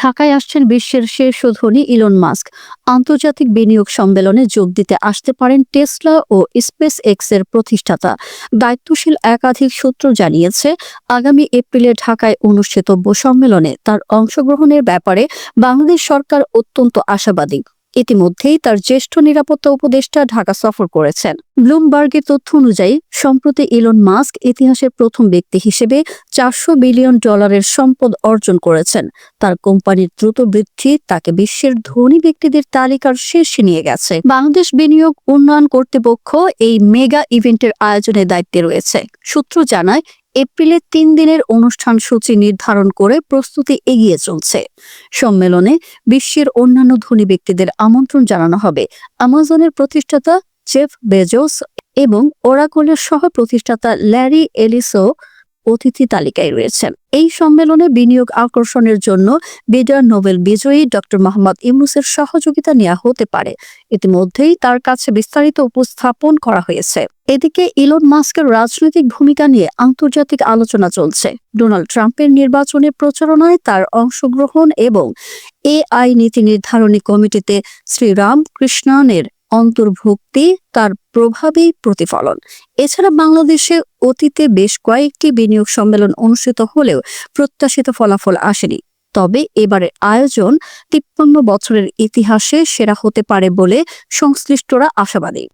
ঢাকায় আসছেন বিশ্বের শীর্ষ ধনী ইলন মাস্ক। আন্তর্জাতিক বিনিয়োগ সম্মেলনে যোগ দিতে আসতে পারেন টেসলা ও স্পেস এক্সের প্রতিষ্ঠাতা। দায়িত্বশীল একাধিক সূত্র জানিয়েছে, আগামী এপ্রিলে ঢাকায় অনুষ্ঠিতব্য সম্মেলনে তার অংশগ্রহণের ব্যাপারে বাংলাদেশ সরকার অত্যন্ত আশাবাদী। ইতিমধ্যেই তার জ্যেষ্ঠ নিরাপত্তা উপদেষ্টা ঢাকা সফর করেছেন। ব্লুমবার্গের তথ্য অনুযায়ী, সম্প্রতি ইলন মাস্ক ইতিহাসের প্রথম ব্যক্তি হিসেবে চারশো বিলিয়ন ডলারের সম্পদ অর্জন করেছেন। তার কোম্পানির দ্রুত বৃদ্ধি তাকে বিশ্বের ধনী ব্যক্তিদের তালিকার শীর্ষে নিয়ে গেছে। বাংলাদেশ বিনিয়োগ উন্নয়ন কর্তৃপক্ষ এই মেগা ইভেন্টের আয়োজনের দায়িত্বে রয়েছে। সূত্র জানায় এপ্রিলে তিন দিনের অনুষ্ঠান সূচি নির্ধারণ করে প্রস্তুতি এগিয়ে চলছে। সম্মেলনে বিশ্বের অন্যান্য ধনী ব্যক্তিদের আমন্ত্রণ জানানো হবে। আমাজনের প্রতিষ্ঠাতা জেফ বেজোস এবং ওরাকলের সহ প্রতিষ্ঠাতা ল্যারি এলিসো অতিথি তালিকায় রয়েছেন। এই সম্মেলনে বিনিয়োগ আকর্ষণের জন্য বিডার নোবেল বিজয়ী ডক্টর মোহাম্মদ ইউনুসের সহযোগিতা নেওয়া হতে পারে। ইতিমধ্যেই তার কাছে বিস্তারিত উপস্থাপন করা হয়েছে। এদিকে ইলন মাস্কের রাজনৈতিক ভূমিকা নিয়ে আন্তর্জাতিক আলোচনা চলছে। ডোনাল্ড ট্রাম্পের নির্বাচনের প্রচারণায় তার অংশগ্রহণ এবং এআই নীতি নির্ধারণী কমিটিতে শ্রীরাম কৃষ্ণনের অন্তর্ভুক্তি তার প্রভাবেই প্রতিফলন। এছাড়া বাংলাদেশে অতীতে বেশ কয়েকটি বিনিয়োগ সম্মেলন অনুষ্ঠিত হলেও প্রত্যাশিত ফলাফল আসেনি। তবে এবারের আয়োজন তিপ্পান্ন বছরের ইতিহাসে সেরা হতে পারে বলে সংশ্লিষ্টরা আশাবাদী।